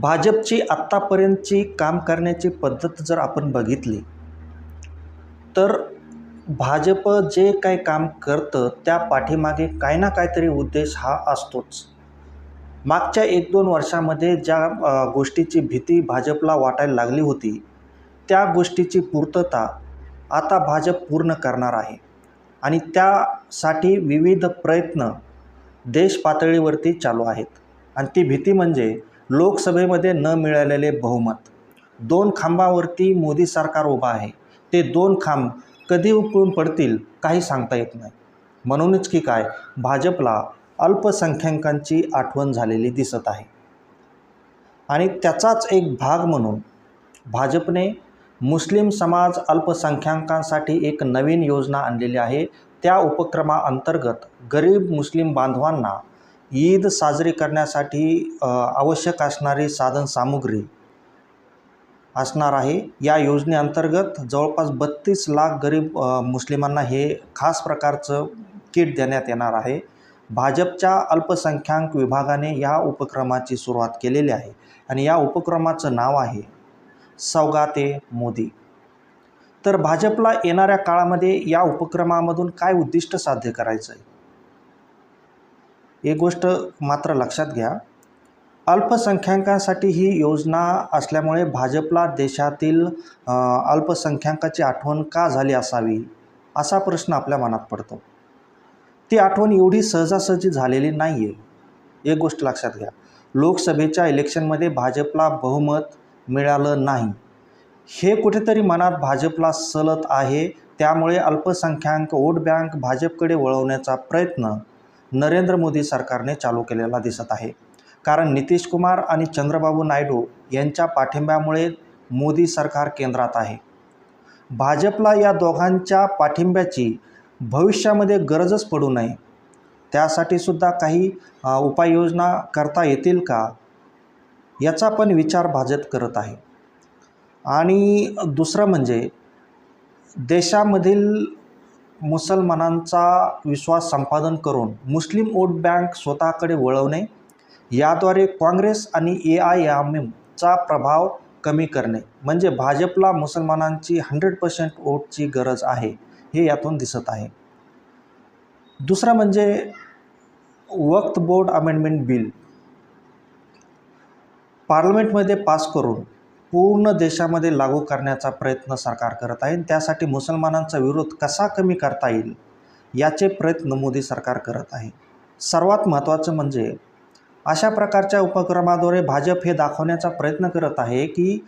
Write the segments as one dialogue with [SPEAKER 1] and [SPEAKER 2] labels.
[SPEAKER 1] भाजपची आत्तापर्यंतची काम करण्याची पद्धत जर आपण बघितली तर भाजप जे काही काम करतं त्या पाठीमागे काही ना काहीतरी उद्देश हा असतोच. मागच्या एक दोन वर्षामध्ये ज्या गोष्टीची भीती भाजपला वाटायला लागली होती त्या गोष्टीची पूर्तता आता भाजप पूर्ण करणार आहे. आणि त्यासाठी विविध प्रयत्न देश पातळीवरती चालू आहेत. आणि ती भीती म्हणजे लोकसभेमध्ये न मिळालेले बहुमत. दोन खांबावरती मोदी सरकार उभा आहे. ते दोन खांब कधी उकळून पडतील काही सांगता येत नाही. म्हणूनच की काय भाजपला अल्पसंख्याकांची आठवण झालेली दिसत आहे. आणि त्याचाच एक भाग म्हणून भाजपने मुस्लिम समाज अल्पसंख्याकांसाठी एक नवीन योजना आणलेली आहे. त्या उपक्रमाअंतर्गत गरीब मुस्लिम बांधवांना ईद साजरी करण्यासाठी आवश्यक असणारी साधनसामुग्री असणार आहे. या योजनेअंतर्गत जवळपास बत्तीस लाख गरीब मुस्लिमांना हे खास प्रकारचं किट देण्यात येणार आहे. भाजपच्या अल्पसंख्याक विभागाने या उपक्रमाची सुरुवात केलेली आहे आणि या उपक्रमाचं नाव आहे सौगाते मोदी. तर भाजपला येणाऱ्या काळामध्ये या उपक्रमामधून काय उद्दिष्ट साध्य करायचं आहे एक गोष्ट मात्र लक्षात घ्या. अल्पसंख्याकांसाठी ही योजना असल्यामुळे भाजपला देशातील अल्पसंख्याकाची आठवण का झाली असावी असा प्रश्न आपल्या मनात पडतो. ती आठवण एवढी सहजासहजी झालेली नाही आहे एक गोष्ट लक्षात घ्या. लोकसभेच्या इलेक्शनमध्ये भाजपला बहुमत मिळालं नाही. हे कुठेतरी मनात भाजपला सलत आहे. त्यामुळे अल्पसंख्याक वोट बँक भाजपकडे वळवण्याचा प्रयत्न नरेंद्र मोदी सरकारने चालू केलेला दिसत आहे. कारण नितीश कुमार आणि चंद्रबाबू नायडू यांच्या पाठिंब्यामुळे मोदी सरकार केंद्रात आहे. भाजपला या दोघांच्या पाठिंब्याची भविष्यामध्ये गरजच पडू नये. त्यासाठी सुद्धा काही उपाययोजना करता येतील का? याचा पण विचार भाजप करत आहे. आणि दुसरं म्हणजे देशामधील मुसलमानांचा विश्वास संपादन करून मुस्लिम वोट बँक स्वतःकडे वळवणे याद्वारे काँग्रेस आणि ए आय एम एमचा प्रभाव कमी करणे. म्हणजे भाजपला मुसलमानांची हंड्रेड पर्सेंट वोटची गरज आहे हे यातून दिसत आहे. दुसरं म्हणजे वक्त बोर्ड अमेंडमेंट बिल. पार्लमेंटमध्ये पास करून पूर्ण देशामध्ये लागू करण्याचा प्रयत्न सरकार करत आहे. त्यासाठी मुसलमानांचा विरोध कसा कमी करता येईल याचे प्रयत्न मोदी सरकार करत आहे. सर्वात महत्त्वाचं म्हणजे अशा प्रकारच्या उपक्रमाद्वारे भाजप हे दाखवण्याचा प्रयत्न करत आहे की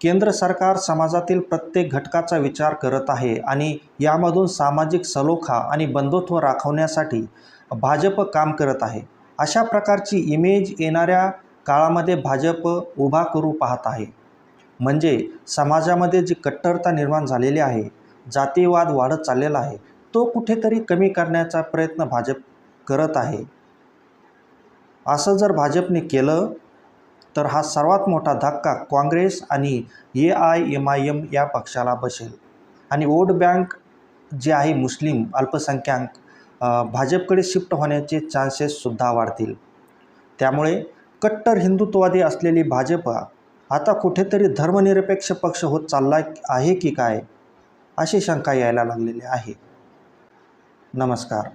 [SPEAKER 1] केंद्र सरकार समाजातील प्रत्येक घटकाचा विचार करत आहे आणि यामधून सामाजिक सलोखा आणि बंधुत्व राखवण्यासाठी भाजप काम करत आहे. अशा प्रकारची इमेज येणाऱ्या काळामध्ये भाजप उभा करू पाहत आहे. म्हणजे समाजामध्ये जी कट्टरता निर्माण झालेली आहे जातीवाद वाढत चाललेला आहे तो कुठेतरी कमी करण्याचा प्रयत्न भाजप करत आहे. असं जर भाजपने केलं तर हा सर्वात मोठा धक्का काँग्रेस आणि A I M I M या पक्षाला बसेल. आणि वोट बँक जे आहे मुस्लिम अल्पसंख्याक भाजपकडे शिफ्ट होण्याचे चान्सेससुद्धा वाढतील. त्यामुळे कट्टर हिंदुत्ववादी असलेली भाजप आता कुठेतरी धर्मनिरपेक्ष पक्ष होत चालला आहे की काय? अशी शंका यायला लागलेली आहे. नमस्कार.